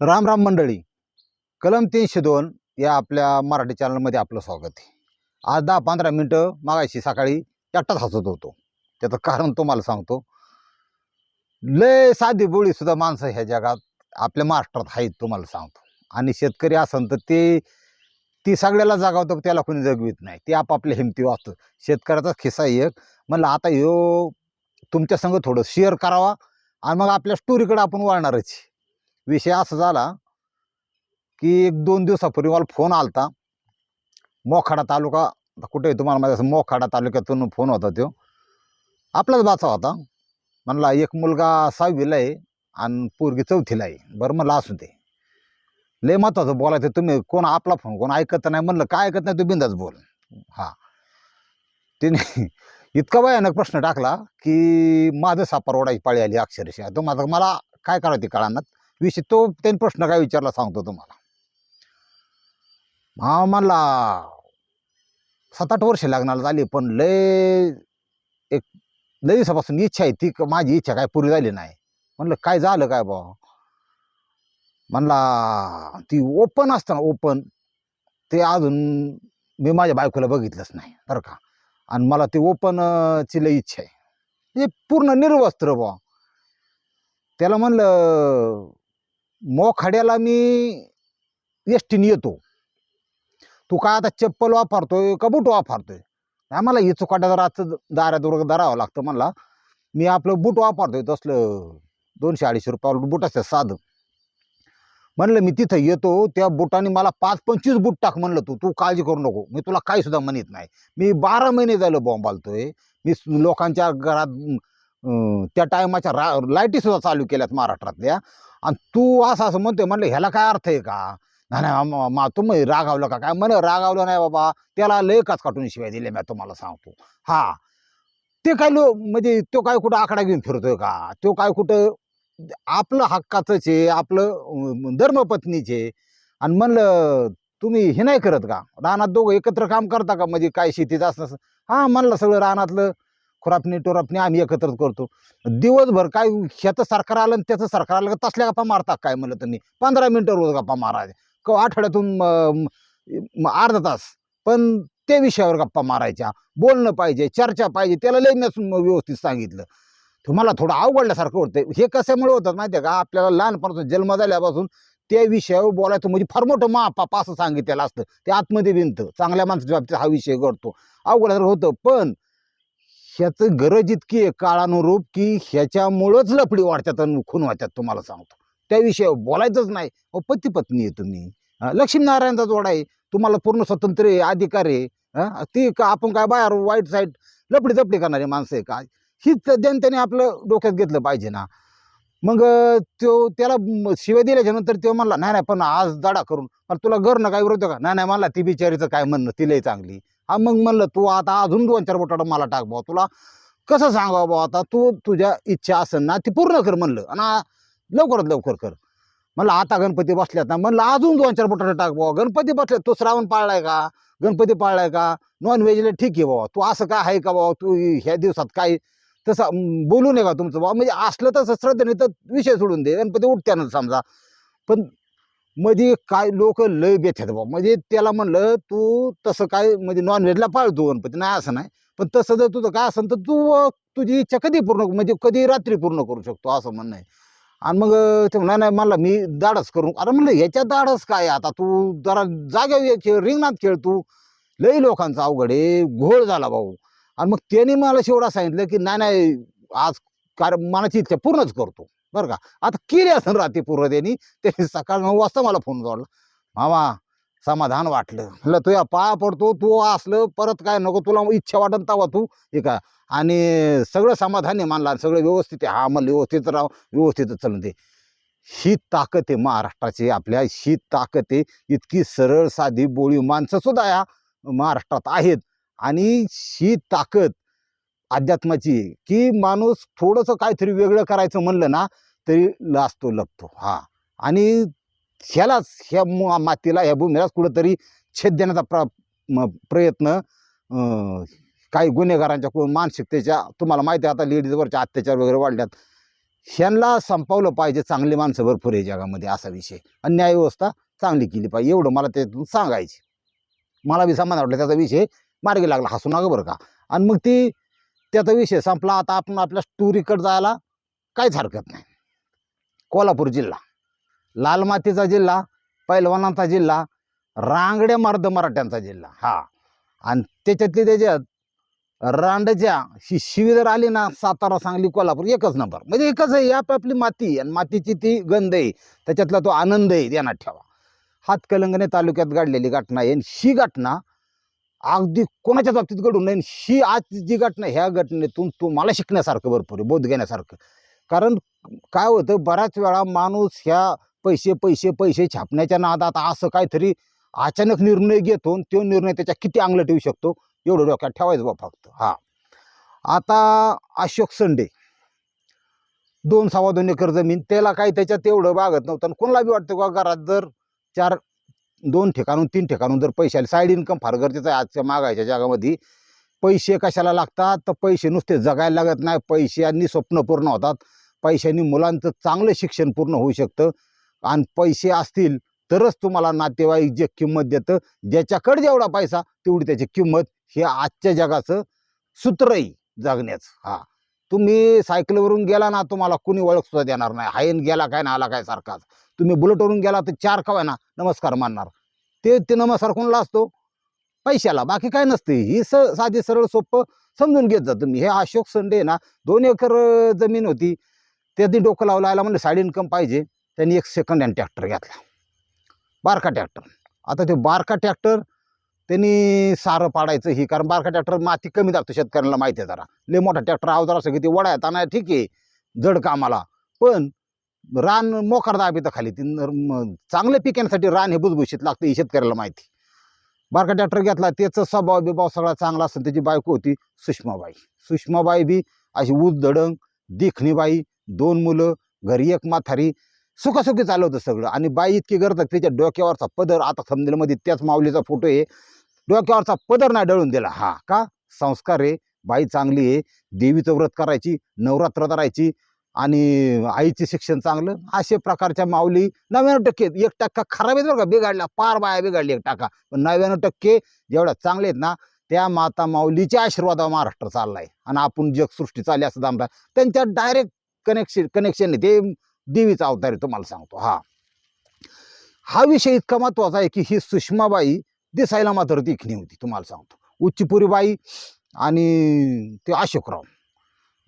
राम राम मंडळी. कलम तीनशे दोन या आपल्या मराठी चॅनलमध्ये आपलं स्वागत आहे. आज दहा पंधरा मिनटं मागायची सकाळी एकटाच हसत होतो. त्याचं कारण तुम्हाला सांगतो. लय साधी बोळीसुद्धा माणसं ह्या जगात आपल्या महाराष्ट्रात आहेत तुम्हाला सांगतो. आणि शेतकरी असन तर ते ती सगळ्याला जागावतं त्याला कोणी जगवित नाही. ते आपापल्या हिमती वाचतं शेतकऱ्याचा खिस्सा एक. म्हणलं आता ह्यो तुमच्या संग थोडं शेअर करावा. आणि मग आपल्या स्टोरीकडे आपण वळणारच विषय असा झाला की एक दोन दिवसापूर्वी मला फोन आलता. मोखाडा तालुका कुठे तुम्हाला माहिती असं मोखाडा तालुक्यातून फोन होता तो आपलाच बाचा होता. म्हणला एक मुलगा सहावीला आहे आणि पोरगी चौथीला आहे. बरं म्हणलं असू दे. लय महत्वाचं बोलायचं तुम्ही कोण आपला फोन कोण ऐकत नाही. म्हणलं काय ऐकत नाही तू बिंदाच बोल. हा. तिने इतका भयानक प्रश्न टाकला की माझं सापरवडाची पाळी आली अक्षरशः. तो माझा मला काय करावं ते कळणार विषय तो त्यांनी प्रश्न काय विचारला सांगतो तुम्हाला. हा म्हणला सात आठ वर्ष लागणार झाली पण लय एक लय दिवसापासून इच्छा आहे ती माझी इच्छा काय पुरी झाली नाही. म्हणलं काय झालं काय बा म्हणला ती ओपन असतं ना ओपन ते अजून मी माझ्या बायकोला बघितलंच नाही बरं का. आणि मला ते ओपनची लय इच्छा आहे. हे पूर्ण निर्वस्त्र बा त्याला म्हणलं मोखाड्याला मी एस टीने येतो. तू काय आता चप्पल वापरतोय का बूट वापरतोय? आम्हाला ही चुकाट्या रातचं दारात वगैरे धरावं लागतं म्हणला. मी आपलं बूट वापरतोय तसलं. दोनशे अडीचशे रुपया बूट असतं साधं. म्हणलं मी तिथं येतो त्या बुटाने मला पाच पंचवीस बूट टाक म्हणलं तू. तू काळजी करू नको. मी तुला काही सुद्धा म्हणत नाही. मी बारा महिने झालं बॉम्ब आलतोय. मी लोकांच्या घरात त्या टायमाच्या रा लाईटीसुद्धा चालू केल्यात महाराष्ट्रातल्या. आणि तू असं असं म्हणतोय म्हणलं ह्याला काय अर्थ आहे का? नाही मा- तुम्ही रागावलं का काय? म्हण रागावलं नाही बाबा. त्याला लय काच काटून शिवाय दिले मी तुम्हाला सांगतो. हा. ते काय लो म्हणजे तो काय कुठं आकडा घेऊन फिरतोय का? तो काय कुठं आपलं हक्काचंच आहे आपलं धर्मपत्नीचे आणि म्हणलं तुम्ही हे नाही करत का? रानात दोघं एकत्र काम करता का? म्हणजे काय शेतीचं असं असं. हा म्हणलं सगळं रानातलं खुरापणी टोरापणी आम्ही एकत्र करतो. दिवसभर काय ह्याचं सरकार आलं आणि त्याचं सरकार आलं का तसल्या गप्पा मारता काय म्हणलं त्यांनी पंधरा मिनटं रोज गप्पा मारायचे. क आठवड्यातून अर्धा तास. पण त्या विषयावर गप्पा मारायच्या. बोलणं पाहिजे चर्चा पाहिजे त्याला लय मी व्यवस्थित सांगितलं. तुम्हाला थोडं अवघडल्यासारखं होतं हे कशामुळे होतात माहिती आहे का? आपल्याला लहानपणापासून जन्म झाल्यापासून त्या विषयावर बोलायचं म्हणजे फार मोठं महापाप असं सांगितलेलं असतं. ते आतमध्ये भिंत चांगल्या माणसाच्या बाबतीत हा विषय घडतो. अवघड होतं. पण ह्याचं गरज इतकी आहे काळानुरूप की ह्याच्यामुळंच लफडी वाढतात आणि खून वाढतात तुम्हाला सांगतो. त्याविषयी बोलायचंच नाही. अहो पती पत्नी आहे तुम्ही. लक्ष्मीनारायणचा जोडा आहे. तुम्हाला पूर्ण स्वतंत्र आहे अधिकार आहे. हा, ती का आपण काय बाहेर वाईट साईड लपडी जपडी करणारी माणसं आहे का? हीच जनतेने आपलं डोक्यात घेतलं पाहिजे ना. मग त्यो तो त्याला शिवाय दिल्याच्या नंतर तो म्हणला नाही नाही पण आज दाडा करून पण तुला घरनं काय विरोध का? नाही नाही मला ती बिचारीचं काय म्हणणं तिलाही चांगली. हा मग म्हणलं तू आता अजून दोन चार बोटाडं मला टाक भाऊ तुला कसं सांगावं भाऊ आता? तू तुझ्या इच्छा असेल ना ती पूर्ण कर म्हणलं आणि लवकरात लवकर कर. म्हणलं आता गणपती बसल्यात ना. म्हणलं अजून दोन चार बोटाडं टाक भाऊ गणपती बसले तो श्रावण पाळलाय का? गणपती पाळलाय का? नॉन व्हेजला ठीक आहे बाबा तू असं काय आहे का बाबा तू ह्या दिवसात काय तसं बोलू नये का तुमचं बाबा म्हणजे असलं तसं श्रद्धेने तर विषय सोडून दे गणपती उठत्यानं समजा. पण मध्ये काय लोक लय बेथ्यात बाबा म्हणजे त्याला म्हणलं तू तसं काय म्हणजे नॉनव्हेजला पाळतो गणपती. नाही असं नाही. पण तसं जर तुझं काय असेल तर तू तुझी इच्छा कधी पूर्ण म्हणजे कधी रात्री पूर्ण करू शकतो असं म्हणणं आहे. आणि मग ते म्हणा नाही मला मी दाडस करू अरे म्हणलं ह्याच्यात दाडस काय आता? तू जरा जाग्यावर खेळ रिंगणात खेळ तू. लई लोकांचा अवघड आहे. घोळ झाला भाऊ. आणि मग त्याने मला शेवढा सांगितलं की नाही नाही आज कार्य मनाची इच्छा पूर्णच करतो. बरं का? आता केली असं रात्री पूर्ण त्यांनी त्यांनी सकाळ नऊ वाजता मला फोन जोडला. मामा समाधान वाटलं. म्हणलं या पाया पडतो तू असलं परत काय नको तुला इच्छा वाटत तवा तू. हे का? आणि सगळं समाधानी मानला सगळं व्यवस्थित आहे. हा मला व्यवस्थित राह व्यवस्थितच चालून दे. ही ताकद आहे महाराष्ट्राची आपल्या ही ताकद आहे. इतकी सरळ साधी बोळी माणसं सुद्धा या महाराष्ट्रात आहेत. आणि ही ताकद अध्यात्माची आहे. की माणूस थोडंसं काहीतरी वेगळं करायचं म्हणलं ना तरी लाजतो लपतो. हा. आणि ह्यालाच ह्या मु- मातीला ह्या भूमीलाच कुठंतरी छेद देण्याचा प्र प्रयत्न काही गुन्हेगारांच्या मानसिकतेच्या तुम्हाला माहिती आहे आता लेडीजवरच्या अत्याचार वगैरे वाढल्यात. ह्यांना संपवलं पाहिजे चांगली माणसं भरपूर आहे जगामध्ये असा विषय. आणि न्यायव्यवस्था चांगली केली पाहिजे. एवढं मला त्यातून सांगायचे मला बी समाधान वाटलं त्याचा विषय मार्गी लागला. हसू नका बरं का. आणि मग ती त्याचा विषय संपला. आता आपण आपल्या टुरीकडे जायला काहीच हरकत नाही. कोल्हापूर जिल्हा. लाल मातीचा जिल्हा पैलवानांचा जिल्हा रांगड्या मर्द मराठ्यांचा जिल्हा. हा. आणि त्याच्यातली त्याच्यात रांडच्या ही शिविर आली ना सातारा सांगली कोल्हापूर एकच नंबर म्हणजे एकच आहे आप आपली माती आणि मातीची ती गंध आहे. त्याच्यातला तो आनंद आहे. ध्यानात ठेवा. हातकलंगणे तालुक्यात घडलेली घटना आहे. आणि ही घटना अगदी कोणाच्या बाबतीत घडून नाही ही आज जी घटना ह्या घटनेतून तुम्हाला शिकण्यासारखं भरपूर आहे बोध घेण्यासारखं. कारण काय होतं बऱ्याच वेळा माणूस ह्या पैसे पैसे पैसे छापण्याच्या नादात असं काहीतरी अचानक निर्णय घेतो आणि तो निर्णय त्याच्या किती अंगलं ठेवू शकतो? एवढं डोक्यात ठेवायचं बा फक्त. हां. आता अशोक संडे. दोन सव्वा दोन एकर जमीन त्याला काही त्याच्यात एवढं बागत नव्हतं आणि कोणाला बी वाटतं का घरात जर चार दोन ठिकाणून तीन ठिकाणून जर पैसे आले. साईड इन्कम फार गरजेचं आहे आजच्या मागायच्या जगामध्ये. पैसे कशाला लागतात? तर पैसे नुसते जगायला लागत नाही. पैशांनी स्वप्न पूर्ण होतात. पैशांनी मुलांचं चांगलं शिक्षण पूर्ण होऊ शकतं. आणि पैसे असतील तरच तुम्हाला नातेवाईक जे किंमत देतं ज्याच्याकडे जेवढा पैसा तेवढी त्याची किंमत हे आजच्या जगाचं सूत्र आहे जगण्याचं. हा. तुम्ही सायकलवरून गेला ना तुम्हाला कुणी ओळख सुद्धा देणार नाही. हायन गेला काय ना आला काय सारखाच. तुम्ही बुलेटवरून गेला तर चार कवायना नमस्कार मानणार. ते ते नमस्कार कोणाला असतो? पैशाला. बाकी काय नसते. ही स साधी सरळ सोपं समजून घेत जा तुम्ही. हे अशोक संडे ना दोन एकर जमीन होती. त्यांनी डोकं लावलं आला म्हणजे साईड इन्कम पाहिजे. त्यांनी एक सेकंड हँड ट्रॅक्टर घेतला. बारका ट्रॅक्टर आता ते बारका ट्रॅक्टर त्यांनी सारं पाडायचं ही कारण बारका ट्रॅक्टर माती कमी दाखतो शेतकऱ्यांना माहिती आहे जरा. लय मोठा ट्रॅक्टर अवजार असं की ते वडा येताना ठीक आहे. जड कामाला. पण रान मोकार दाबीतं खाली. ती चांगलं म- पिकांसाठी रान हे भुसभुशीत लागतं हे शेतकऱ्याला माहिती. बारका ट्रॅक्टर घेतला त्याचा स्वभाव बिभाव सगळा चांगला असतो त्याची बायको होती सुषमाबाई. सुषमाबाई बी अशी ऊस दडंग दिखणीबाई दोन मुलं घरी एक माथारी सुखासुखी चालवतं सगळं. आणि बाई इतकी गरज त्याच्या डोक्यावरचा पदर आता थंबनेलमध्ये त्याच माऊलीचा फोटो आहे. डोक्यावरचा पदर नाही डळून दिला. हा का? संस्कार आहे. बाई चांगली आहे. देवीचं व्रत करायची नवरात्र करायची आणि आईचे शिक्षण चांगलं असे प्रकारच्या माऊली नव्याण्णव टक्के एक टक्का खराब आहेत बरं का बिघाडला पार बाया बिघडली एक टक्का. पण नव्याण्णव टक्के जेवढ्या चांगले आहेत ना त्या माता माऊलीच्या आशीर्वादावर महाराष्ट्र चाललाय. आणि आपण जगसृष्टी चालली असं दामला त्यांच्या डायरेक्ट कनेक्शन कनेक्शन आहे ते देवीचा अवतार आहे तुम्हाला सांगतो. हा. हा विषय इतका महत्त्वाचा आहे की ही सुषमाबाई दिसायला मात्र देखणी होती तुम्हाला सांगतो. उच्चपुरी बाई आणि ते अशोकराव.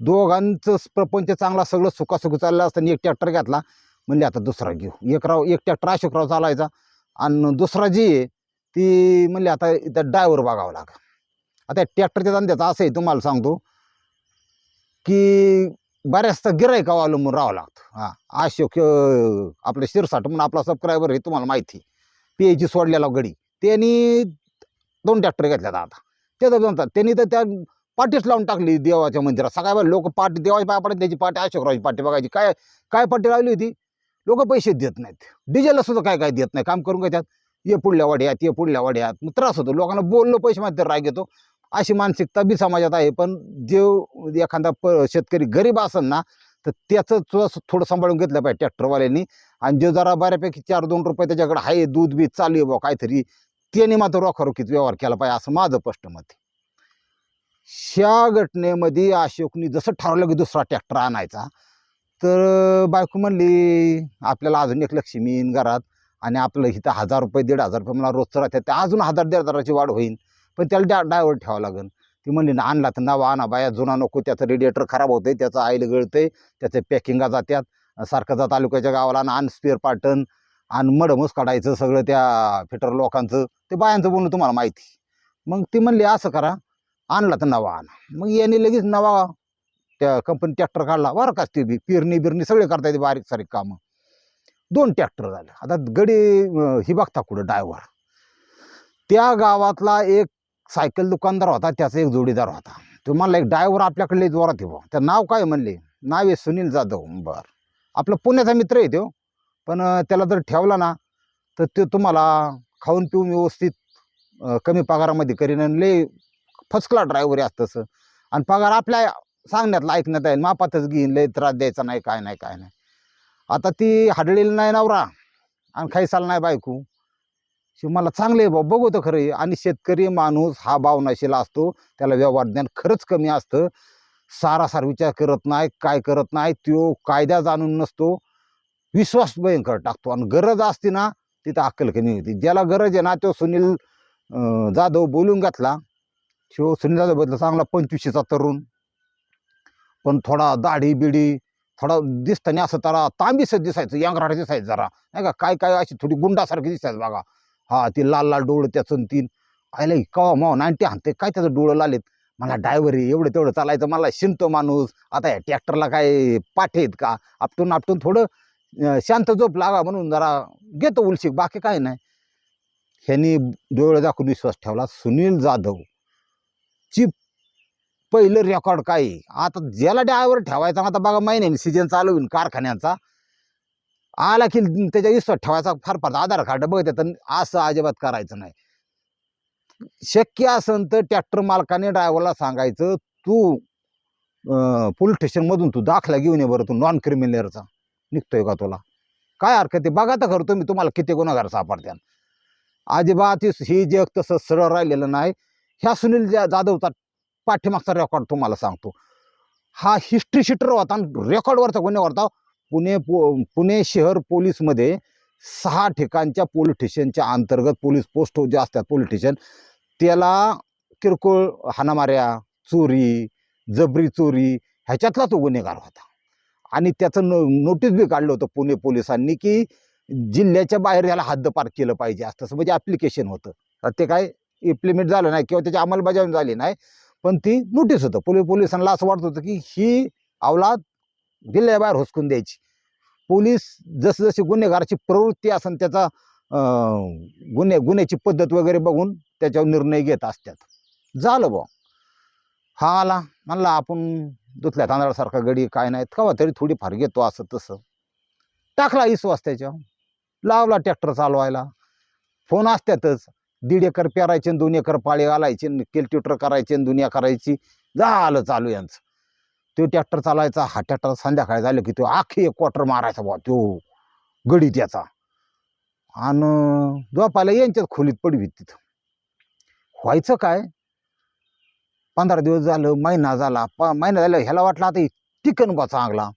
दोघांचं प्रपंच चांगला सगळं सुखासुखी चाललं असताना एक ट्रॅक्टर घेतला. म्हणजे आता दुसरा घेऊ. एक राव एक ट्रॅक्टर अशोकराव चालायचा आणि दुसरा जी आहे ती म्हणले आता इथं ड्रायव्हर बघावं लागा आता ट्रॅक्टरच्या धंद्याचं असं आहे तुम्हाला सांगतो की बऱ्याचदा गिरायकावर अवलंबून राहावं लागतं. हां अशोक आपलं शिरसाट म्हणून आपला सबस्क्रायबर आहे तुम्हाला माहिती. पी एची सोडलेला गडी. त्यांनी दोन ट्रॅक्टर घेतल्यात आता. ते जमतात त्यांनी तर त्या पाठीच लावून टाकली देवाच्या मंदिरात. सगळ्या लोक पाठी देवाची पाय पडत त्याची पाठी अशोकरावची पाठी बघायची. काय काय पाठी लावली होती? लोक पैसे देत नाहीत. डिझेलला सुद्धा काय काय देत नाही. काम करून काय त्यात ये पुढल्या वाड्यात ये पुढल्या वाड्यात. मग त्रास होतो. लोकांना बोललो पैसे माहिती राग येतो. अशी मानसिकता बी समाजात आहे. पण जे एखादा प शेतकरी गरीब असेल ना तर त्याचं थोडं थोडं सांभाळून घेतलं पाहिजे ट्रॅक्टरवाल्यांनी. आणि जे जरा बऱ्यापैकी चार दोन रुपये त्याच्याकडे आहे दूध बी चालू आहे बुवा काहीतरी त्याने मात्र रोखारोखीत व्यवहार केला पाहिजे असं माझं स्पष्ट मत आहे. ह्या घटनेमध्ये अशोकनी जसं ठरवलं की दुसरा ट्रॅक्टर आणायचा तर बायको म्हणली आपल्याला अजून एक लक्ष्मी येईन घरात आणि आपलं इथं हजार रुपये दीड हजार रुपये मला रोजचं राहते त्या अजून हजार दीड हजाराची वाढ होईल पण त्याला डा डायवर ठेवावं लागेल. ती म्हणली ना आणला तर नावा आणा बाया जुना नको त्याचं रेडिएटर खराब होतं आहे त्याचं आईल गळतंय त्याचे पॅकिंगा जात्यात सारखं जा तालुक्याच्या गावाला आणि आण स्पेअर पार्टन आणि मडमूस काढायचं सगळं त्या फिटर लोकांचं. ते बायांचं बोलणं तुम्हाला माहिती. मग ती म्हणली असं करा आणला तर नवा आणा. मग यांनी लगेच नवा त्या कंपनी ट्रॅक्टर काढला. बरं का ते बी पेरणी बिरणी सगळे करता येते बारीक सारीक कामं. दोन ट्रॅक्टर झाले. आता गडी ही बघता कुठं ड्रायव्हर त्या गावातला एक सायकल दुकानदार होता त्याचा एक जोडीदार होता. तो म्हणला एक ड्रायव्हर आपल्याकडले जोरात येऊ त्या नाव काय म्हणले? नाव आहे सुनील जाधव. बर. आपला पुण्याचा मित्र आहे तो. पण त्याला जर ठेवला ना तर ते तुम्हाला खाऊन पिऊन व्यवस्थित कमी पगारामध्ये करीन आणि लय फर्स्ट क्लास ड्रायव्हर आहे तसं. आणि पगार आपल्या सांगण्यात ऐकण्यात आहे मापातच घेईन लय त्रास द्यायचा नाही काय नाही काय नाही. आता ती हाडलेली नाही नवरा आणि खायसाल नाही बायको. शिव मला चांगले आहे बाबा बघू तर खरं आहे. आणि शेतकरी माणूस हा भावनाशीला असतो त्याला व्यवहार ज्ञान खरंच कमी असतं. सारासार विचार करत नाही काय करत नाही तो कायदा जाणून नसतो. विश्वास भयंकर टाकतो. आणि गरज असते ना तिथं अक्कल कमी होती. ज्याला गरज आहे ना तो सुनील जाधव बोलून घातला. शिव सुनील जाधव बदला चांगला पंचवीसशेचा तरुण. पण थोडा दाढी बिडी थोडा दिसताना असं त्याला तांबीस दिसायचं यांगराट दिसायचं जरा. नाही का? काय काय अशी थोडी गुंडासारखी दिसायचं बघा. हा ती लाल लाल डोळं त्याचं तीन. आयला कवा माव नाईन्टी हाणते. काय त्याचं डोळं लालेत? मला डायव्हर एवढं तेवढं चालायचं. मला शिंतो माणूस. आता या ट्रॅक्टरला काय पाठ आहेत का? आपटून आपटून थोडं शांत झोप लागा म्हणून जरा घेतो उलशीक बाकी काय नाही. ह्यांनी डोळे दाखवून विश्वास ठेवला. सुनील जाधव. ची पहिलं रेकॉर्ड काय आहे? आता ज्याला ड्रायव्हर ठेवायचा आता बघा महिन्याने सीजन चालू होईल कारखान्याचा. आला की त्याच्या विश्वास ठेवायचा फार फार आधार कार्ड बघत तर असं अजिबात करायचं नाही. शक्य असन तर ट्रॅक्टर मालकाने ड्रायव्हरला सांगायचं तू पोलीस स्टेशनमधून तू दाखला घेऊन ये बरं तू नॉन क्रिमिनलचा निघतोय का तुला? काय हरकत आहे? बघा तर खरं तुम्ही तुम्हाला किती गुन्हागार सापडत्यान अजिबात ही जग तसं सरळ राहिलेलं नाही. ह्या सुनील जा- जाधवचा पाठीमागचा रेकॉर्ड तुम्हाला सांगतो. हा हिस्ट्री शीटर होता आणि रेकॉर्डवरचा गुन्हे होता. पुणे पो पुणे शहर पोलीसमध्ये सहा ठिकाणच्या पोलीस स्टेशनच्या अंतर्गत पोलीस पोस्ट जे असतात पोलीस स्टेशन त्याला किरकोळ हाणामाऱ्या चोरी जबरी चोरी ह्याच्यातला तो गुन्हेगार होता. आणि त्याचं नो नोटीस बी काढलं होतं पुणे पोलिसांनी की जिल्ह्याच्या बाहेर याला हद्दपार केलं पाहिजे असं. म्हणजे ॲप्लिकेशन होतं. तर ते काय? इम्प्लिमेंट झालं नाही किंवा त्याची अंमलबजावणी झाली नाही पण ती नोटीस होतं. पोलीस पोलिसांना असं वाटत होतं की ही अवलाद जिल्ह्याबाहेर हुसकून द्यायची. पोलीस जसजशी गुन्हेगाराची प्रवृत्ती असेल त्याचा गुन्हे गुन्ह्याची पद्धत वगैरे बघून त्याच्यावर निर्णय घेत असतात झालं बा हा आला. म्हणला आपण दुधल्या तांदळासारखा गडी काय नाही कवा तरी थोडीफार घेतो असं तसं. टाकला इसवास त्याच्यावर लावला ट्रॅक्टर चालवायला. फोन असतातच दीड एकर पेरायचे दोन एकर पाळी घालायचे केल्ट्युटर करायचे आणि दुनिया करायची. झालं चालू यांचं. तो ट्रॅक्टर चालायचा हा ट्रॅक्टर संध्याकाळी झालं की तो आखी एक क्वार्टर मारायचा बा तो गडी त्याचा आणि झोपायला यांच्यात खोलीत पडवी तिथं. व्हायचं काय? पंधरा दिवस झालं महिना झाला प महिना झाला ह्याला वाटलं आता टिकन बा चांगला.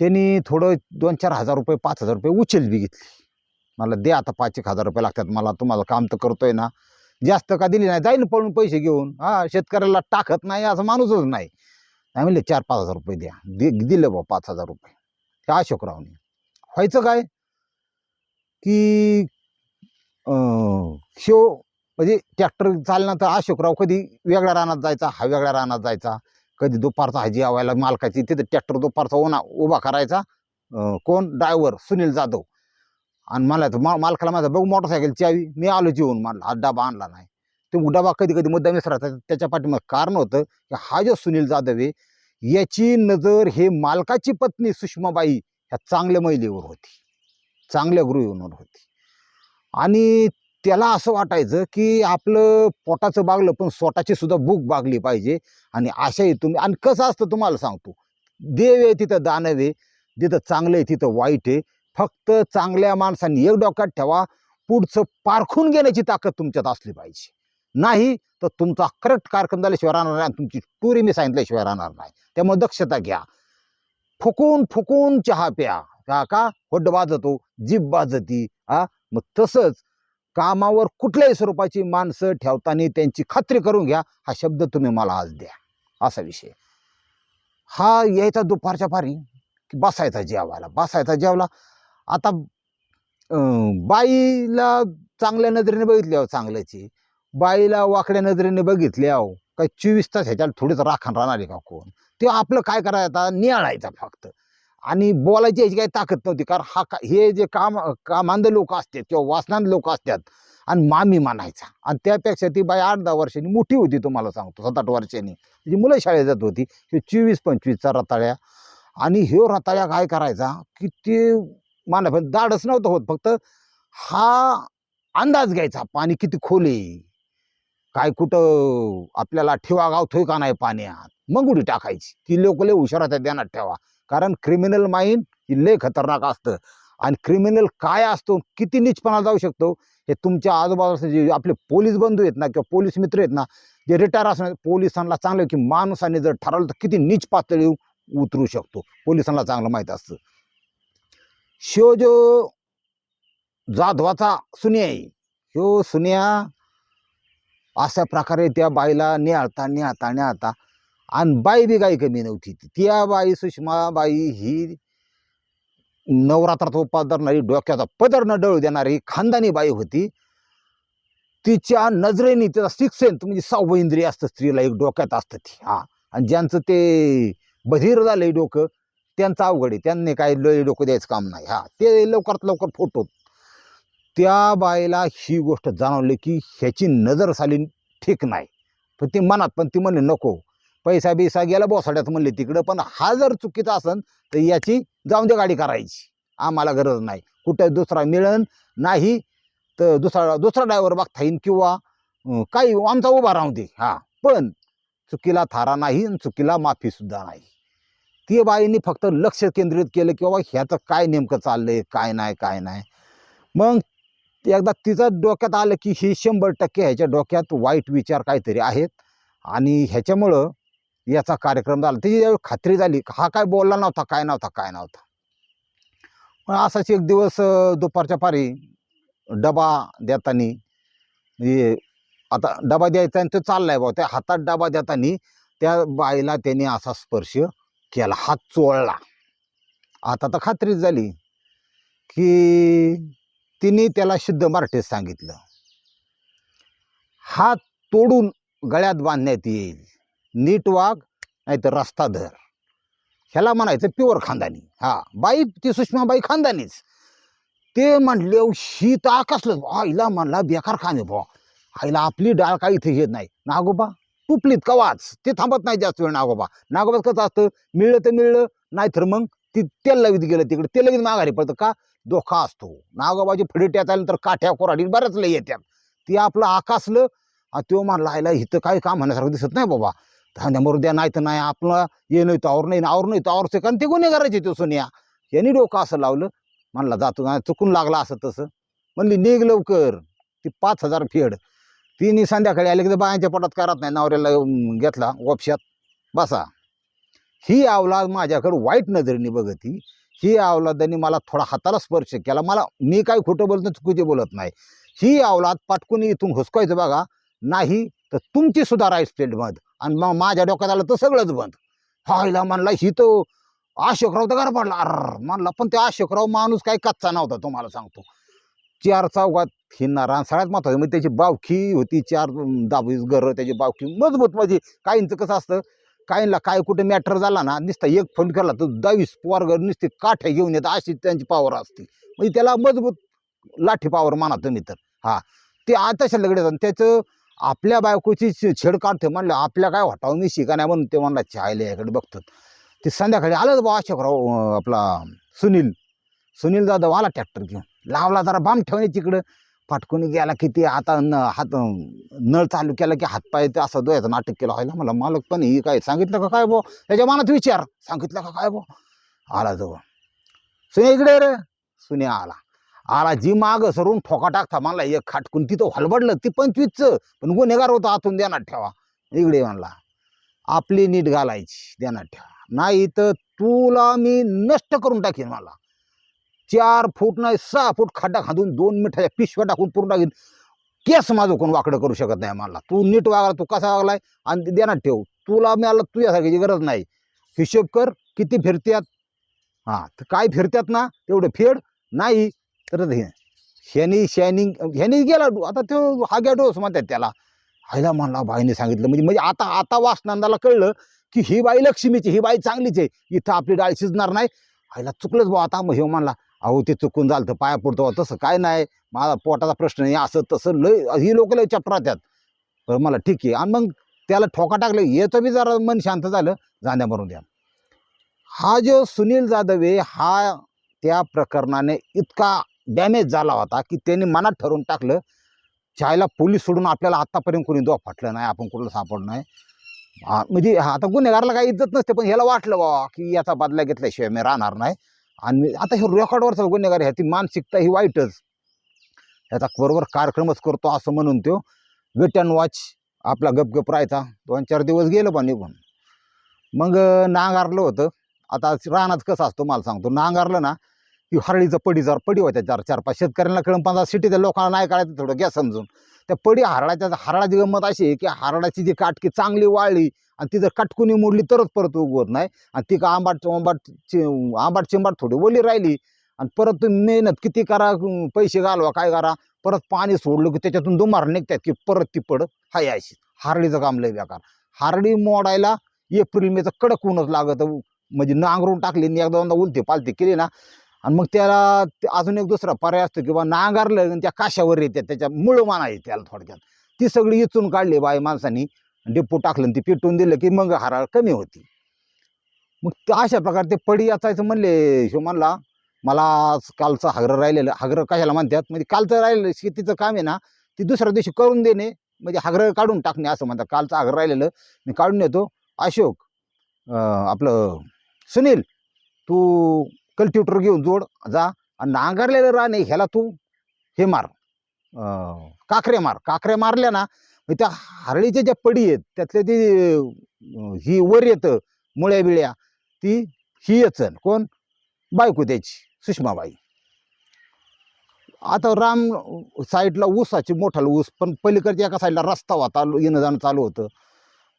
त्यांनी थोडं दोन चार हजार रुपये पाच हजार रुपये उचल बी घेतली. मला दे आता पाच एक हजार रुपये लागतात. मला तुम्हाला काम तर करतोय ना. जास्त का दिली नाही जाईल पळून पैसे घेऊन. हा शेतकऱ्याला टाकत नाही असं माणूसच नाही. नाही म्हणले चार पाच हजार रुपये द्या. दि दिले बा पाच हजार रुपये. त्या अशोकरावने. व्हायचं काय? की शेव म्हणजे ट्रॅक्टर चालणार तर अशोकराव कधी वेगळ्या रानात जायचा हा वेगळ्या रानात जायचा. कधी दुपारचा हाजी आवायला मालकाची तिथं ट्रॅक्टर दुपारचा ओना उभा करायचा. कोण? ड्रायव्हर सुनील जाधव. आणि मला तर मा मालकाला माझा बघ मोटरसायकल चावी मी आलो जेवून मला हा डबा आणला नाही. तो डबा कधी कधी मुद्दा विसरायचा त्याच्या पाठीमाग कारण होतं की हा जो सुनील जाधव आहे याची नजर हे मालकाची पत्नी सुषमाबाई ह्या चांगल्या महिलेवर होती. चांगल्या गृहिणीवर होती. आणि त्याला असं वाटायचं की आपलं पोटाचं बागलं पण स्वतःची सुद्धा भूक बागली पाहिजे. आणि अशाही तुम्ही आणि कसं असतं तुम्हाला सांगतो. देव आहे तिथं दानव आहे. जिथं चांगलं आहे तिथं वाईट आहे. फक्त चांगल्या माणसांनी एक डोक्यात ठेवा पुढचं पारखून घेण्याची ताकद तुमच्यात असली पाहिजे. नाही तर तुमचा करेक्ट कार्यक्रम झाल्याशिवाय राहणार नाही आणि तुमची टुरी मी सांगितल्याशिवाय राहणार नाही. त्यामुळे दक्षता घ्या. फुकून फुकून चहा प्या. का का? होड्ड वाजतो जीभ बाजती हा मग तसंच कामावर कुठल्याही स्वरूपाची माणसं ठेवताना त्यांची खात्री करून घ्या. हा शब्द तुम्ही मला आज द्या. असा विषय. हा यायचा दुपारच्या पारी की बसायचा जेवायला. बसायचा जेवला. आता बाईला चांगल्या नजरेने बघितल्यावर चांगल्याची. बाईला वाकड्या नजरेने बघितल्यावर काही चोवीस तास ह्याच्यात थोडीच राखण राहणार आहे का कोण? ते आपलं काय करायचं नियाळायचा फक्त. आणि बोलायची याची काही ताकद नव्हती. कारण हा का हे जे काम कामांध लोक असतात किंवा वासनांद लोक असतात आणि मामी मानायचा आणि त्यापेक्षा ती बाई आठ दहा वर्षांनी मोठी होती तुम्हाला सांगतो. सात आठ वर्षांनी. तिची मुलं शाळेत जात होती. हे चोवीस पंचवीसचा रताळ्या. आणि ह्यो रताळ्या काय करायचा? की ते माना पण दाडच नव्हतं होत. फक्त हा अंदाज घ्यायचा पाणी किती खोल आहे? काय कुठं आपल्याला ठेवा गावतोय का नाही पाण्यात? मग उडी टाकायची. ती लोक लय हुशाराच्या ध्यानात ठेवा. कारण क्रिमिनल माइंड ही लय खतरनाक असतं. आणि क्रिमिनल काय असतो किती निचपणा जाऊ शकतो हे तुमच्या आजूबाजूचे जे आपले पोलीस बंधू आहेत ना किंवा पोलीस मित्र आहेत ना जे रिटायर असणार पोलिसांना चांगलं की माणसाने जर ठरवलं तर किती नीच पातळी उतरू शकतो. पोलिसांना चांगलं माहीत असतं. शिव जो जाधवाचा सुन्या आहे ह्यो सुनिया अशा प्रकारे त्या बाईला निहाळता निहाळता निहाळता आणि बाई बी काही कमी नव्हती. त्या बाई सुषमाबाई ही नवरात्रात उपास धरणारी डोक्याचा पदर न डळू देणारी खानदानी बाई होती. तिच्या नजरेने तिचा सिक्स म्हणजे सहावं इंद्रिय असतं स्त्रीला एक डोक्यात असतं ती. हा. आणि ज्यांचं ते बधीर झालंय डोकं त्यांचं अवघड आहे. त्यांनी काय लय डोकं द्यायचं काम नाही. हा ते लवकरात लवकर फोटो. त्या बाईला ही गोष्ट जाणवली की ह्याची नजर साली ठीक नाही. पण ती मनात पण ती म्हणली नको. पैसा बिसा गेला बोसाड्यात म्हणले तिकडं. पण हा जर चुकीचा असन तर याची जाऊन दे गाडी करायची. आम्हाला गरज नाही. कुठं दुसरा मिळन नाही तर दुसरा दुसरा ड्रायव्हर बघता येईन किंवा काही आमचा उभा राहू दे. हा पण चुकीला थारा नाही आणि चुकीला माफीसुद्धा नाही. ते बाईंनी फक्त लक्ष केंद्रित केलं की बाबा ह्याचं काय नेमकं चाललंय काय नाही काय नाही. मग एकदा तिचं डोक्यात आलं की हे शंभर टक्के ह्याच्या डोक्यात वाईट विचार काहीतरी आहेत. आणि ह्याच्यामुळं याचा कार्यक्रम झाला. तिची ज्यावेळी खात्री झाली हा काय बोलला नव्हता काय नव्हता काय नव्हता. पण असाच एक दिवस दुपारच्या पारी डबा देताना म्हणजे आता डबा द्यायचा आणि तो चाललाय भाऊ त्या हातात डबा देताना त्या बाईला त्याने असा स्पर्श केला. हात चोळला. आता तर खात्रीच झाली की तिने त्याला शुद्ध मराठीत सांगितलं. हात तोडून गळ्यात बांधण्यात येईल. नीट वाघ नाहीतर रस्ता धर. ह्याला म्हणायचं प्युअर खानदानी. हा बाई ती सुषमाबाई खानदानीच. ते म्हणले "अहो, ही तर आईला म्हणला बेकार खाणे बुवा. आईला आपली डाळ काही इथे येत नाही. नागोबा तुपलीत का वाच ते थांबत नाही जास्त वेळ नागोबा. नागोबात कसं असतं? मिळलं तर मिळलं नाही तर मग ती तेल लावीत गेलं तिकडे. ते लगेच माघारी पडतं. का? धोका असतो. नागोबाची फडी आल्यानंतर तर काठ्या कोराडी बऱ्याच लय येत्यात. ती आपलं आकासलं आ तो म्हणला आयला इथं काही काम होण्यासारखं दिसत नाही बाबा. धान्या मरू द्या नाही तर नाही आपलं ये नाही तर आवर नाही आवर नाही तर आवरचं कारण ते गुन्हे करायचे तो सोन्या. यांनी डोकं असं लावलं. म्हणला जातो चुकून लागला असं तसं. म्हणली निघ लवकर. ती पाच हजार फेड. तिने संध्याकाळी आले की बायांच्या पोटात करत नाही नवऱ्याला घेतला वपशात बसा. ही अवलाद माझ्याकडं वाईट नजरेने बघती. ही अवलादाने मला थोडा हाताला स्पर्श केला. मला मी काय खोटं बोलतो चुकीचे बोलत नाही. ही अवलाद पाटकून इथून हुसकायचं बघा. नाही तर तुमची सुद्धा राईट स्टेट बंद. आणि मग माझ्या डोक्यात आलं तर सगळंच बंद. हायला म्हणला ही तो अशोकराव तर घर पडला. अर म्हणला पण ते अशोकराव माणूस काही कच्चा नव्हता तुम्हाला सांगतो. चार ही नारायण सगळ्यात महत्वाचं म्हणजे त्याची बावखी होती चार दाबीस घरं त्याची बावखी मजबूत म्हणजे काहींचं कसं असतं काहींना काय कुठे मॅटर झाला ना नुसता एक फोन केला तर दहावीस पोरगर नुसते काठ्या घेऊन येतात अशी त्यांची पावर असते. म्हणजे त्याला मजबूत लाठी पावर माना तुम्ही तर. हा. ते आताशा लगडे आणि त्याचं आपल्या बायकोची छेड काढते म्हणलं आपल्या काय वाटावं मी शिका नाही म्हणून ते म्हणला चायले याकडे बघतात. ते संध्याकाळी आलं बा अशोकराव अं, आपला सुनील. सुनील जाधव आला ट्रॅक्टर घेऊन. लावला जरा बाम ठेवणे तिकडं फाटकून गेला की ते आता न हात नळ चालू केला की हातपाय ते असं दोयाचं नाटक केलं. व्हायला मला मालक पण ही काय सांगितलं का काय बो? त्याच्या मनात विचार. सांगितलं का काय बो? आला जवळ सुने इकडे रे. सुने आला. आला जी माग सरून ठोका टाकता मला एक खाटकून तिथं हलबडलं ती पंचवीसचं पण गुन्हेगार होता आतून देण्यात ठेवा. इकडे म्हणला. आपली नीट घालायची देण्यात ठेवा. नाही तर तुला मी नष्ट करून टाकीन मला चार फूट नाही सहा फूट खड्डा खांदून दोन मिठाच्या पिशव्या टाकून पूर्ण टाकीन. केस माझं कोण वाकडं करू शकत नाही मला तू नीट वागला तू कसा वागलाय आणि देणार ठेव. तुला मला तुझ्यासारखीची गरज नाही. हिशोब कर किती फिरत्यात. हां तर काय फिरत्यात ना तेवढं फेड. नाही तर हे ह्यानी शायनिंग ह्यानी गेला डो- आता तो हा घ्या डोस म्हणतात त्याला. आईला म्हणला बाईने सांगितलं म्हणजे म्हणजे आता आता वासनांदाला कळलं की ही बाई लक्ष्मीची ही बाई चांगलीच आहे. इथं आपली डाळ शिजणार नाही. आईला चुकलंच बा आता मग हे म्हणला अहो ते चुकून झालं तर पाया पडतो तसं काय नाही. माझा पोटाचा प्रश्न नाही असं तसं लय ही लोक लय चपट राहतात तर मला ठीक आहे. आणि मग त्याला ठोका टाकलं याचं बी जरा मन शांत झालं जाण्या मरून द्या. हा जो सुनील जाधव आहे हा त्या प्रकरणाने इतका डॅमेज झाला होता की त्याने मनात ठरवून टाकलं चायला पोलीस सोडून आपल्याला आत्तापर्यंत कोणी दो फाटलं नाही आपण कुठलं सापडलं नाही. हा, म्हणजे हा, आता गुन्हेगाराला काही इज्जत नसते पण ह्याला वाटलं बाबा की याचा बदला घेतल्याशिवाय मी राहणार नाही. आणि मी- आता हे रेकॉर्डवरचा गुन्हेगार ह्याची मानसिकता ही वाईटच. ह्याचा बरोबर कार्यक्रमच करतो असं म्हणून तो वेट अँड वॉच आपला गपगप राहायचा. दोन चार दिवस गेलं पण निघून. मग नांगारलं होतं. आता रानात कसं असतो मला सांगतो. नांगारलं ना की हरळीचं पडी जर पडी होत्या चार चार पाच शेतकऱ्यांना कळून सिटी त्या लोकांना नाही काढायचं थोडं घ्या समजून. त्या पडी हरळाच्या हरळाची गंमत अशी आहे की हरळाची जी काटकी चांगली वाळली आणि ती जर कटकुनी मोडली तरच परत उगवत नाही. आणि ती का आंबाट आंबाट चि- आंबाट चिंबाट थोडी ओली राहिली आणि परत तुम्ही मेहनत किती करा पैसे घालवा काय करा परत पाणी सोडलं की त्याच्यातून दुमार निघतात की परत ती पड हाय अशी. हारडीचं काम लय बेकार. हारडी मोडायला एप्रिल मेचं कडक ऊनच लागत. म्हणजे नांगरून टाकली आणि एकदा दोनदा उलटी पालती केली ना आणि मग त्याला ते अजून एक दुसरा पर्याय असतो किंवा नांगारलं आणि त्या काशावर येतात त्याच्या मुळं मानायची त्याला थोडक्यात. ती सगळी इचून काढली बाई माणसांनी. डिपू टाकलं ते ती दिलं की मग हराळ कमी होती. मग अशा प्रकारे ते पडी याचायचं म्हणले शिव म्हणला मला आज कालचं हागरं राहिलेलं हागरं कशाला म्हणतात? म्हणजे कालचं राहिलेलं शेतीचं काम आहे ना ती दुसऱ्या दिवशी करून देणे म्हणजे हागरं काढून टाकणे असं म्हणतात. कालचं हागरं राहिलेलं मी काढून येतो अशोक आपलं सुनील तू कल्टिवेटर घेऊन जोड जा. आणि नांगरलेलं राणे ह्याला तू हे मार काकरे मार. काकरे मारल्या ना त्या हारळीच्या ज्या पडी आहेत त्यातल्या ती ही वर येतं मुळ्या बिळ्या ती ही येचन. कोण? बायको त्याची सुषमाबाई. आता राम साईडला ऊसाची मोठाला ऊस पण पलीकडच्या एका साईडला रस्ता होता येणं जाणं चालू होतं.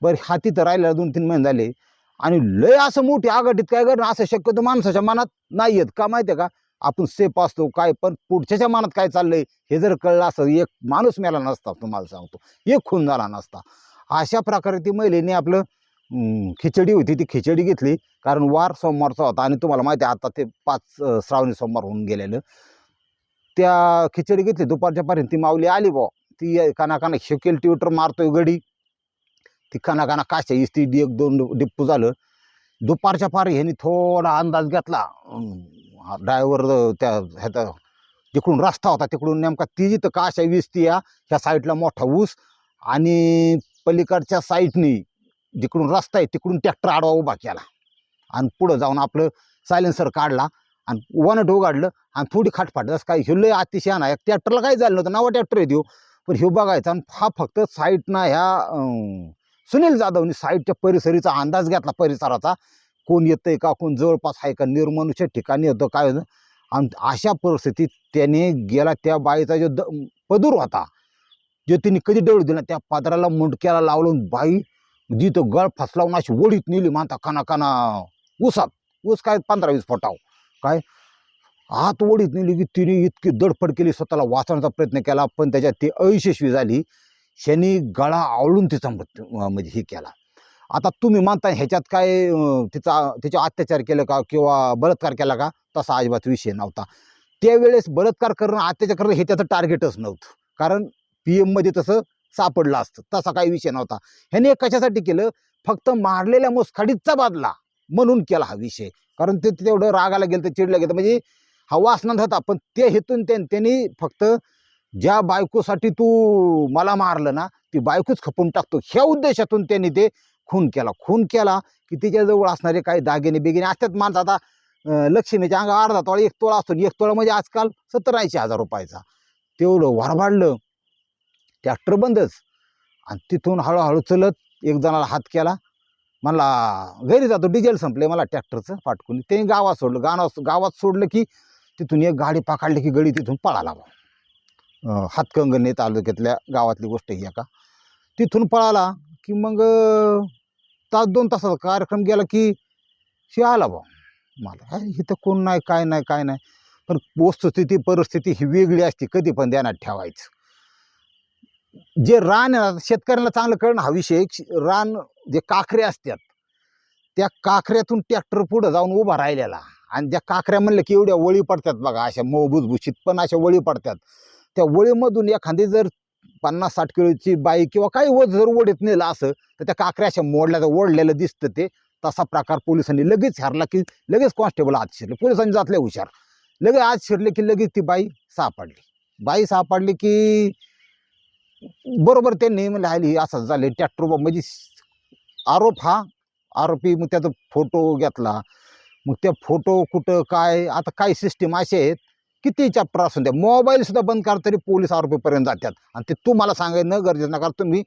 बरं हा तिथं राहिलेला दोन तीन महिने झाले. आणि लय असं मोठी आघाडीत काय करणं असं शक्यतो माणसाच्या मनात नाही येत. का माहिती आहे का? आपण सेफ असतो काय पण पुढच्याच्या मनात काय चाललंय हे जर कळलं असं एक माणूस मेला नसता तुम्हाला सांगतो. एक खून झाला नसता. अशा प्रकारे ती महिलेने आपलं खिचडी होती ती खिचडी घेतली. कारण वार सोमवारचा होता आणि तुम्हाला माहिती आहे आता ते पाच श्रावणी सोमवार होऊन गेलेलं. त्या खिचडी घेतली दुपारच्या पर्यंत ती माऊली आली बा ती कानाकाना काना शेकेल ट्विटर मारतोय गडी. ती कानाकाना काना काशा इस्ती एक दोन डिप्पू झालं. दुपारच्या पार ह्यानी थोडा अंदाज घेतला. ड्रायव्हर त्या ह्याचा जिकडून रस्ता होता तिकडून नेमका ती जिथं काशा विसती या ह्या साईडला मोठा ऊस आणि पलीकडच्या साईडनी जिकडून रस्ता आहे तिकडून ट्रॅक्टर आडवा उभा केला. आणि पुढं जाऊन आपलं सायलेन्सर काढला आणि वनट उघडलं आणि थोडी खाटफाट जसं काय ह्यो लय अतिशय एक ट्रॅक्टरला काही झालं नव्हतं नवा ट्रॅक्टर देऊ पण ह्यो बघायचा आणि हा फक्त साईटना ह्या सुनील जाधवनी साईडच्या परिसरीचा अंदाज घेतला परिसराचा. कोण येतंय का कोण जवळपास आहे का निर्मनुष्य ठिकाणी होतं काय होतं? आणि अशा परिस्थितीत त्याने गेला त्या बाईचा जो द पदूर होता जो तिने कधी डळ दिला त्या पदराला मुंडक्याला लावलं बाई जिथं गळ फसलावून अशी ओढीत नेली मानता काना काना ऊसात ऊस काय पंधरा वीस फटाव काय? हात ओढीत नेली की तिने इतकी दडपड केली स्वतःला वाचवण्याचा प्रयत्न केला पण त्याच्यात ती अयशस्वी झाली. शनी गळा आवळून तिचा मृत्यू म्हणजे हे केला. आता तुम्ही मानता ह्याच्यात काय तिचा तिचा अत्याचार केलं का किंवा बलात्कार केला का? तसा अजिबात विषय नव्हता. त्यावेळेस बलात्कार करणं अत्याचार करणं हे त्याचं टार्गेटच नव्हतं. कारण पी एममध्ये तसं सापडलं असतं. तसा काही विषय नव्हता. ह्याने कशासाठी केलं? फक्त मारलेल्या मुसखाडीचा बादला म्हणून केला हा विषय. कारण ते तेवढं रागाला गेलं तर चिडलं गेलं. म्हणजे हा वासनात होता पण ते हेतून त्यां- त्यांनी फक्त ज्या बायकोसाठी तू मला मारलं ना ती बायकोच खपून टाकतो. ह्या उद्देशातून त्यांनी ते खून केला. खून केला की तिच्याजवळ असणारे काही दागिने बिगिने असतात. माणसं आता लक्ष्मीच्या अंगा अर्धा तोळा एक तोळा असतो. एक तोळा म्हणजे आजकाल सत्तर ऐंशी हजार रुपयाचा. तेवढं वाढलं ट्रॅक्टर बंदच. आणि तिथून हळूहळू चलत एक जणाला हात केला. मला घरी जातो डिझेल संपले मला ट्रॅक्टरचं पाठकून त्यांनी गावात सोडलं. गावात गावात सोडलं की तिथून एक गाडी पकडली की गडी तिथून पळाला बा अं, हातकंगणे तालुक्यातल्या गावातली गोष्ट ही आहे का? तिथून पळाला की मग तास दोन तासाचा कार्यक्रम गेला की शी आला बा मला इथं कोण नाही काय नाही काय नाही. पण वस्तुस्थिती परिस्थिती ही वेगळी असते. कधी पण ध्यानात ठेवायचं. जे रान शेतकऱ्यांना चांगलं कळणं हा विषय. रान जे काखरे असतात त्या काखऱ्यातून ट्रॅक्टर पुढं जाऊन उभा राहिलेला. आणि ज्या काखऱ्या म्हणलं की एवढ्या वळी पडतात बघा अशा मऊ भुसभुशीत पण अशा वळी पडतात. त्या वळीमधून एखादी जर पन्नास साठ किलोची बाई किंवा काही वज जर ओढत नेलं असं तर त्या काकऱ्याच्या मोडल्या ओढलेलं दिसतं ते. तसा प्रकार पोलिसांनी लगेच हरला की लगेच कॉन्स्टेबल आत शिरले. पोलिसांनी जातले हुशार. लगेच आत शिरले की लगेच ती बाई सापडली. बाई सापडली की बरोबर त्यांनी म्हणजे आली असं झाले ट्रॅक्टर म्हणजे आरोप हा. आरोपी मग त्याचा फोटो घेतला. मग त्या फोटो कुठं काय? आता काय सिस्टीम असे आहेत किती चॅप्टर असून द्या. मोबाईल सुद्धा बंद करा तरी पोलीस आरोपीपर्यंत जातात. आणि ते तुम्हाला सांगायचं गरजेचं नका. तुम्ही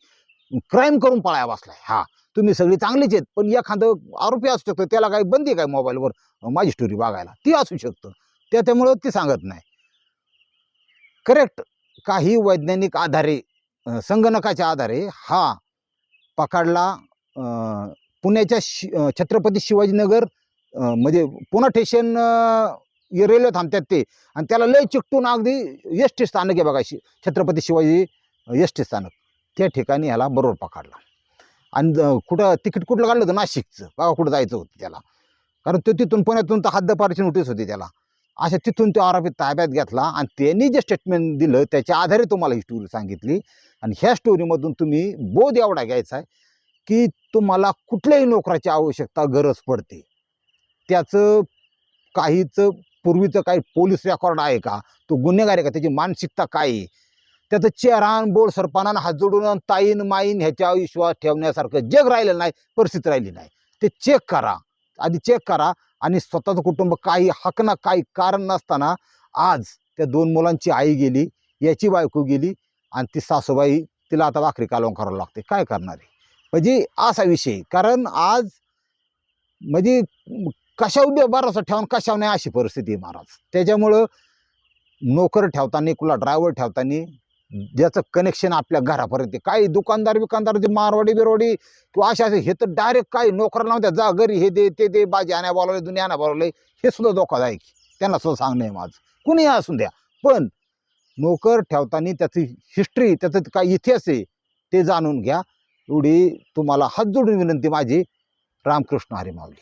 क्राईम करून पळाया बसलाय. हा तुम्ही सगळी चांगलीच आहेत पण एखादं आरोपी असू शकतो. त्याला काही बंदी आहे काय मोबाईलवर माझी स्टोरी बघायला. ती असू शकतं. त्याच्यामुळं ती सांगत नाही. करेक्ट काही वैज्ञानिक आधारे संगणकाच्या आधारे हा पकडला पुण्याच्या शि छत्रपती शिवाजीनगर म्हणजे पुणे स्टेशन रेल्वे थांबतात ते. आणि त्याला लय चिकटून अगदी एस टी स्थानक आहे बघा शि छत्रपती शिवाजी एस टी स्थानक. त्या ठिकाणी ह्याला बरोबर पकडला. आणि कुठं तिकीट कुठलं काढलं होतं? नाशिकचं. बघा कुठं जायचं होतं त्याला. कारण तो तिथून पुण्यातून तर हद्दपारची नोटीस होती त्याला. अशा तिथून तो आरोपी ताब्यात घेतला आणि त्यांनी जे स्टेटमेंट दिलं त्याच्या आधारे तुम्हाला ही स्टोरी सांगितली. आणि ह्या स्टोरीमधून तुम्ही बोध एवढा घ्यायचा आहे की तुम्हाला कुठल्याही नोकराची आवश्यकता गरज पडते. त्याचं काहीच पूर्वीचं काही पोलीस रेकॉर्ड आहे का? तो गुन्हेगार आहे का? त्याची मानसिकता काय आहे? त्याचं चेहरा बोर्ड सरपणानं हात जोडून ताईन माईन ह्याच्यावर विश्वास ठेवण्यासारखं जग राहिलं नाही परिस्थिती राहिली नाही. ते चेक करा. आधी चेक करा आणि स्वतःचं कुटुंब काही हक ना काही कारण नसताना आज त्या दोन मुलांची आई गेली याची बायको गेली आणि ती सासूबाई तिला आता भाकरी कालवण करावं लागते. काय करणार आहे? म्हणजे असा विषय कारण आज म्हणजे कशा उभ्या भरोसा ठेवून कशावर नाही अशी परिस्थिती आहे महाराज. त्याच्यामुळं नोकर ठेवताना कुला ड्रायव्हर ठेवताना ज्याचं कनेक्शन आपल्या घरापर्यंत आहे. काही दुकानदार बिकानदार जे मारवाडी बिरवाडी किंवा अशा असे हे तर डायरेक्ट काही नोकर लावत्या जा घरी हे दे ते दे बाजी आण्या बोलावले दुनिया आणा बोलावले हे सुद्धा धोकादायक त्यांना सुद्धा सांगणं आहे माझं. कुणी असून द्या. पण नोकर ठेवताना त्याची हिस्ट्री त्याचं काय इतिहास आहे ते जाणून घ्या. एवढी तुम्हाला हात जोडून विनंती माझी. रामकृष्ण हरी माऊली.